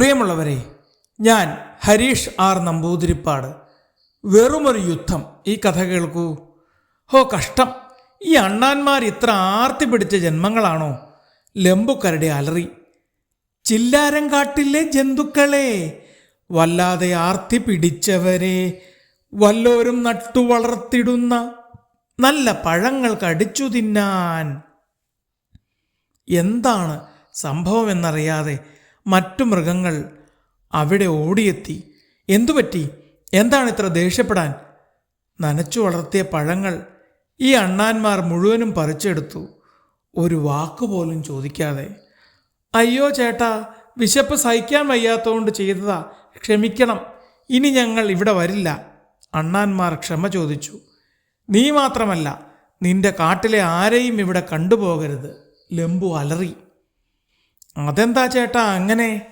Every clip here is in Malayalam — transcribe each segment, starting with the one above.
പ്രിയമുള്ളവരെ ഞാൻ ഹരീഷ് ആർ നമ്പൂതിരിപ്പാട്. വെറുമൊരു യുദ്ധം ഈ കഥ കേൾക്കൂ. ഹോ കഷ്ടം. ഈ അണ്ണാന്മാർ ഇത്ര ആർത്തി പിടിച്ച ജന്മങ്ങളാണോ? ലംബുക്കരുടെ അലറി. ചില്ലാരം കാട്ടിലെ ജന്തുക്കളെ വല്ലാതെ ആർത്തി പിടിച്ചവരെ വല്ലോരും നട്ടു വളർത്തിടുന്ന നല്ല പഴങ്ങൾ കടിച്ചു തിന്നാൻ. എന്താണ് സംഭവമെന്നറിയാതെ മറ്റു മൃഗങ്ങൾ അവിടെ ഓടിയെത്തി. എന്തുപറ്റി? എന്താണ് ഇത്ര ദേഷ്യപ്പെടാൻ? നനച്ചു വളർത്തിയ പഴങ്ങൾ ഈ അണ്ണാന്മാർ മുഴുവനും പറിച്ചെടുത്തു. ഒരു വാക്കുപോലും ചോദിക്കാതെ. അയ്യോ ചേട്ടാ വിശപ്പ് സഹിക്കാൻ വയ്യാത്തതുകൊണ്ട് ചെയ്തതാ. ക്ഷമിക്കണം. ഇനി ഞങ്ങൾ ഇവിടെ വരില്ല. അണ്ണാന്മാർ ക്ഷമ ചോദിച്ചു. നീ മാത്രമല്ല നിന്റെ കാട്ടിലെ ആരെയും ഇവിടെ കണ്ടുപോകരുത്. ലംബു അലറി. അതെന്താ ചേട്ടാ അങ്ങനെ?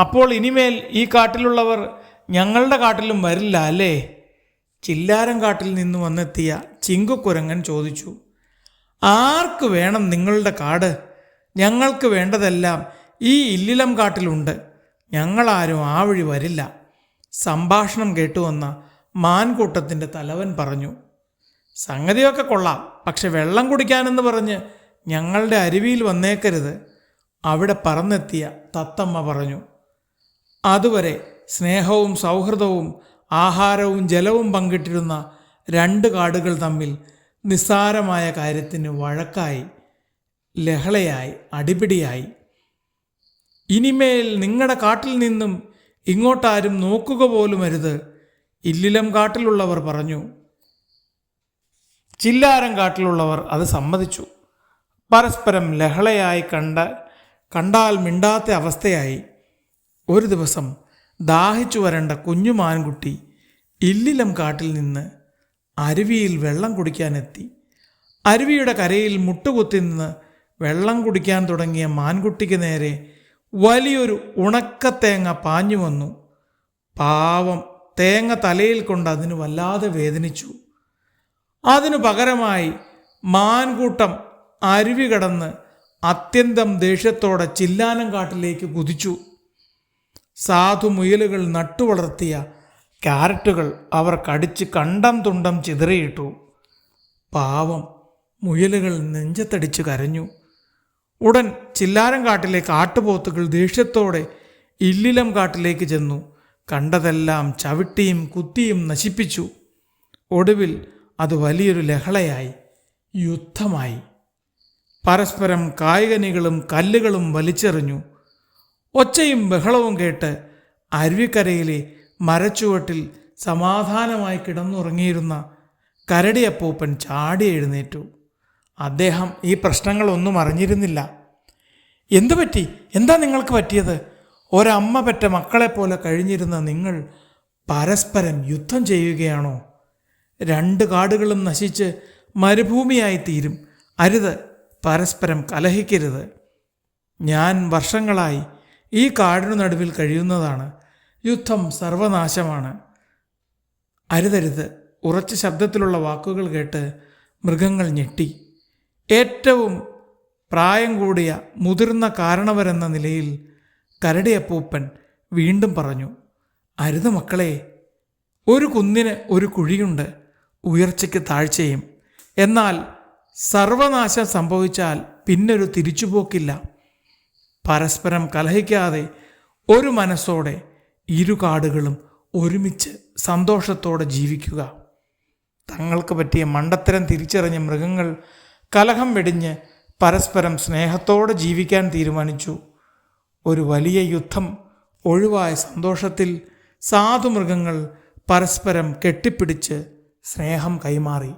അപ്പോൾ ഇനിമേൽ ഈ കാട്ടിലുള്ളവർ ഞങ്ങളുടെ കാട്ടിലും വരില്ല അല്ലേ? ചില്ലാരം കാട്ടിൽ നിന്ന് വന്നെത്തിയ ചിങ്കുക്കുരങ്ങൻ ചോദിച്ചു ആർക്ക് വേണം നിങ്ങളുടെ കാട്? ഞങ്ങൾക്ക് വേണ്ടതെല്ലാം ഈ ഇല്ലിലം കാട്ടിലുണ്ട്. ഞങ്ങളാരും ആ വഴി വരില്ല. സംഭാഷണം കേട്ടുവന്ന മാൻകൂട്ടത്തിന്റെ തലവൻ പറഞ്ഞു സംഗതിയൊക്കെ കൊള്ളാം പക്ഷെ വെള്ളം കുടിക്കാനെന്ന് പറഞ്ഞ് ഞങ്ങളുടെ അരുവിയിൽ വന്നേക്കരുത്. അവിടെ പറന്നെത്തിയ തത്തമ്മ പറഞ്ഞു അതുവരെ സ്നേഹവും സൗഹൃദവും ആഹാരവും ജലവും പങ്കിട്ടിരുന്ന രണ്ട് കാടുകൾ തമ്മിൽ നിസ്സാരമായ കാര്യത്തിന് വഴക്കായി ലഹളയായി അടിപിടിയായി. ഇനിമേൽ നിങ്ങളുടെ കാട്ടിൽ നിന്നും ഇങ്ങോട്ടാരും നോക്കുക പോലും അരുത് ഇല്ലിലം കാട്ടിലുള്ളവർ പറഞ്ഞു. ചില്ലാരം കാട്ടിലുള്ളവർ അത് സമ്മതിച്ചു. പരസ്പരം ലഹളയായി കണ്ട കണ്ടാൽ മിണ്ടാത്ത അവസ്ഥയായി. ഒരു ദിവസം ദാഹിച്ചു വരേണ്ട കുഞ്ഞു മാൻകുട്ടി ഇല്ലിലം കാട്ടിൽ നിന്ന് അരുവിയിൽ വെള്ളം കുടിക്കാനെത്തി. അരുവിയുടെ കരയിൽ മുട്ടുകുത്തി നിന്ന് വെള്ളം കുടിക്കാൻ തുടങ്ങിയ മാൻകുട്ടിക്ക് നേരെ വലിയൊരു ഉണക്ക തേങ്ങ പാഞ്ഞു വന്നു. പാവം തേങ്ങ തലയിൽ കൊണ്ട് അതിന് വല്ലാതെ വേദനിച്ചു. അതിനു പകരമായി മാൻകൂട്ടം അരുവി കടന്ന് അത്യന്തം ദേഷ്യത്തോടെ ചില്ലാനം കാട്ടിലേക്ക് കുതിച്ചു. സാധു മുയലുകൾ നട്ടുവളർത്തിയ ക്യാരറ്റുകൾ അവർ കടിച്ച് കണ്ടം തുണ്ടം ചിതറിയിട്ടു. പാവം മുയലുകൾ നെഞ്ചത്തടിച്ച് കരഞ്ഞു. ഉടൻ ചില്ലാരം കാട്ടിലെ കാട്ടുപോത്തുകൾ ദേഷ്യത്തോടെ ഇല്ലിലം കാട്ടിലേക്ക് ചെന്നു. കണ്ടതെല്ലാം ചവിട്ടിയും കുത്തിയും നശിപ്പിച്ചു. ഒടുവിൽ അത് വലിയൊരു ലഹളയായി യുദ്ധമായി. പരസ്പരം കായികനികളും കല്ലുകളും വലിച്ചെറിഞ്ഞു. ഒച്ചയും ബഹളവും കേട്ട് അരുവിക്കരയിലെ മരച്ചുവട്ടിൽ സമാധാനമായി കിടന്നുറങ്ങിയിരുന്ന കരടിയപ്പൂപ്പൻ ചാടി എഴുന്നേറ്റു. അദ്ദേഹം ഈ പ്രശ്നങ്ങളൊന്നും അറിഞ്ഞിരുന്നില്ല. എന്തു പറ്റി? എന്താ നിങ്ങൾക്ക് പറ്റിയത്? ഒരമ്മ പെറ്റ മക്കളെപ്പോലെ കഴിഞ്ഞിരുന്ന നിങ്ങൾ പരസ്പരം യുദ്ധം ചെയ്യുകയാണോ? രണ്ട് കാടുകളും നശിച്ച് മരുഭൂമിയായി തീരും അരുത്. പരസ്പരം കലഹിക്കരുത്. ഞാൻ വർഷങ്ങളായി ഈ കാടിനു നടുവിൽ കഴിയുന്നതാണ്. യുദ്ധം സർവനാശമാണ്. അരുതരുത്. ഉറച്ച ശബ്ദത്തിലുള്ള വാക്കുകൾ കേട്ട് മൃഗങ്ങൾ ഞെട്ടി. ഏറ്റവും പ്രായം കൂടിയ മുതിർന്ന കാരണവരെന്ന നിലയിൽ കരടിയപ്പൂപ്പൻ വീണ്ടും പറഞ്ഞു അരുത് മക്കളെ ഒരു കുന്നിന് ഒരു കുഴിയുണ്ട്. ഉയർച്ചയ്ക്ക് താഴ്ചയും. എന്നാൽ സർവനാശം സംഭവിച്ചാൽ പിന്നൊരു തിരിച്ചുപോക്കില്ല. പരസ്പരം കലഹിക്കാതെ ഒരു മനസ്സോടെ ഇരു കാടുകളും ഒരുമിച്ച് സന്തോഷത്തോടെ ജീവിക്കുക. തങ്ങൾക്ക് പറ്റിയ മണ്ടത്തരം തിരിച്ചറിഞ്ഞ മൃഗങ്ങൾ കലഹം വെടിഞ്ഞ് പരസ്പരം സ്നേഹത്തോടെ ജീവിക്കാൻ തീരുമാനിച്ചു. ഒരു വലിയ യുദ്ധം ഒഴിവായ സന്തോഷത്തിൽ സാധുമൃഗങ്ങൾ പരസ്പരം കെട്ടിപ്പിടിച്ച് സ്നേഹം കൈമാറി.